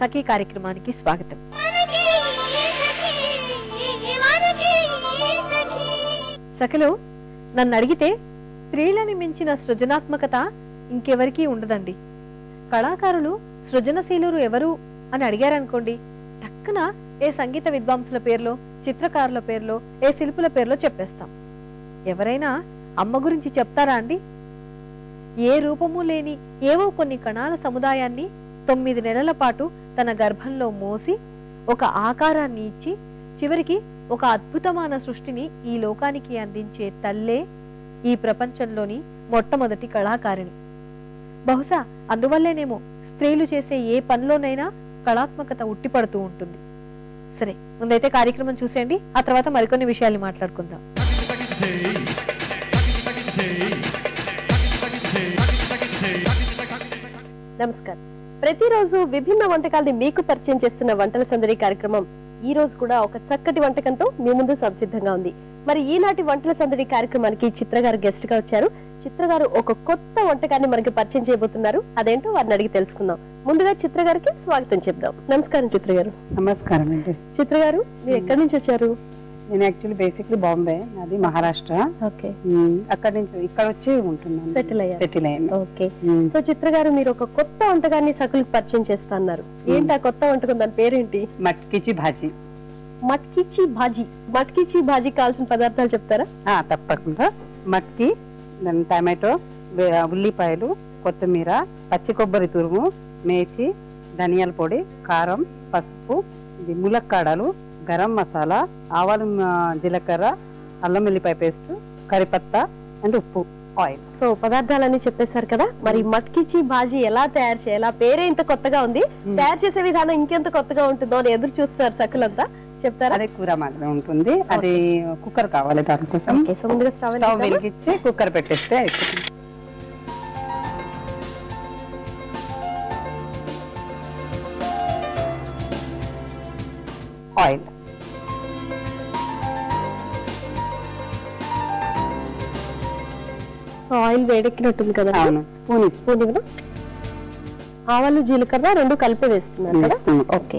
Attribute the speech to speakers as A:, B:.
A: సఖీ కార్యక్రమానికి స్వాగతం. సఖలు నన్ను అడిగితే స్త్రీలని మించిన సృజనాత్మకత ఇంకెవరికీ ఉండదండి. కళాకారులు సృజనశీలురు ఎవరు అని అడిగారనుకోండి టక్కున ఏ సంగీత విద్వాంసుల పేర్లో చిత్రకారుల పేర్లో ఏ శిల్పుల పేర్లో చెప్పేస్తాం. ఎవరైనా అమ్మ గురించి చెప్తారా అండి? ఏ రూపము లేని ఏవో కొన్ని కణాల సముదాయాన్ని తొమ్మిది నెలల పాటు తన గర్భంలో మోసి ఒక ఆకారాన్ని ఇచ్చి చివరికి ఒక అద్భుతమైన సృష్టిని ఈ లోకానికి అందించే తల్లే ఈ ప్రపంచంలోని మొట్టమొదటి కళాకారిణి. బహుశా అందువల్లేనేమో స్త్రీలు చేసే ఏ పనిలోనైనా కళాత్మకత ఉట్టిపడుతూ ఉంటుంది. సరే ముందైతే కార్యక్రమం చూసేయండి ఆ తర్వాత మరికొన్ని విషయాలు మాట్లాడుకుందాం.
B: నమస్కారం. ప్రతిరోజు విభిన్న వంటకాల్ని మీకు పరిచయం చేస్తున్న వంటల సందడి కార్యక్రమం ఈ రోజు కూడా ఒక చక్కటి వంటకంతో మీ ముందు సంసిద్ధంగా ఉంది. మరి ఈనాటి వంటల సందడి కార్యక్రమానికి చిత్ర గారు గెస్ట్గా వచ్చారు. చిత్ర గారు ఒక కొత్త వంటకాన్ని మనకి పరిచయం చేయబోతున్నారు. అదేంటో వారిని అడిగి తెలుసుకుందాం. ముందుగా చిత్ర గారికి స్వాగతం చెప్దాం. నమస్కారం చిత్ర గారు.
C: నమస్కారం అండి.
B: చిత్ర గారు మీరు ఎక్కడి నుంచి వచ్చారు?
C: నేను యాక్చువల్లీ బేసిక్లీ బాంబే నాది మహారాష్ట్ర
B: ఓకే
C: అక్కడి నుంచి ఇక్కడ వచ్చి ఉంటున్నాను.
B: సెటిల్ అయ్యారు.
C: సెటిల్ అయ్యాను.
B: ఓకే సో చిత్ర గారు మీరు ఒక కొత్త వంటకాన్ని సకులకు పరిచయం చేస్తా అన్నారు ఏంటి ఆ కొత్త వంటకం? దాని పేరేంటి?
C: మట్కిచి భాజీ.
B: మట్కిచి భాజీ. మట్కిచి భాజీ కావాల్సిన పదార్థాలు చెప్తారా?
C: ఆ, తప్పకుండా. మట్కి దాని టమాటో ఉల్లిపాయలు కొత్తిమీర పచ్చి కొబ్బరి తురుము మేతి ధనియాల పొడి కారం పసుపు ములక్కాడలు గరం మసాలా ఆవాలు జీలకర్ర అల్లం వెల్లిపాయ పేస్ట్ కరిపత్తా అండ్ ఉప్పు ఆయిల్.
B: సో పదార్థాలన్నీ చెప్పేశారు కదా? మరి మట్కిచి భాజీ ఎలా తయారు చేయాలి? పేరే ఇంత కొత్తగా ఉంది. తయారు చేసే విధానం ఇంకెంత కొత్తగా ఉంటుందో అని ఎదురు చూస్తున్నారు సకులంతా. చెప్తారా?
C: అదే కూర మాత్రం ఉంటుంది. అది కుక్కర్ కావాలి దానికోసం.
B: స్టవ్
C: వెలిగించి కుక్కర్ పెట్టేస్తే అయిపోతుంది. ఆయిల్.
B: సో ఆయిల్ వేడెక్కినట్టుంది కదా
C: అవును. స్పూన్
B: స్పూన్ ఇవ్వనా? ఆవాలు జీలకర్ర రెండు కలిపి వేస్తున్నారు. ఓకే.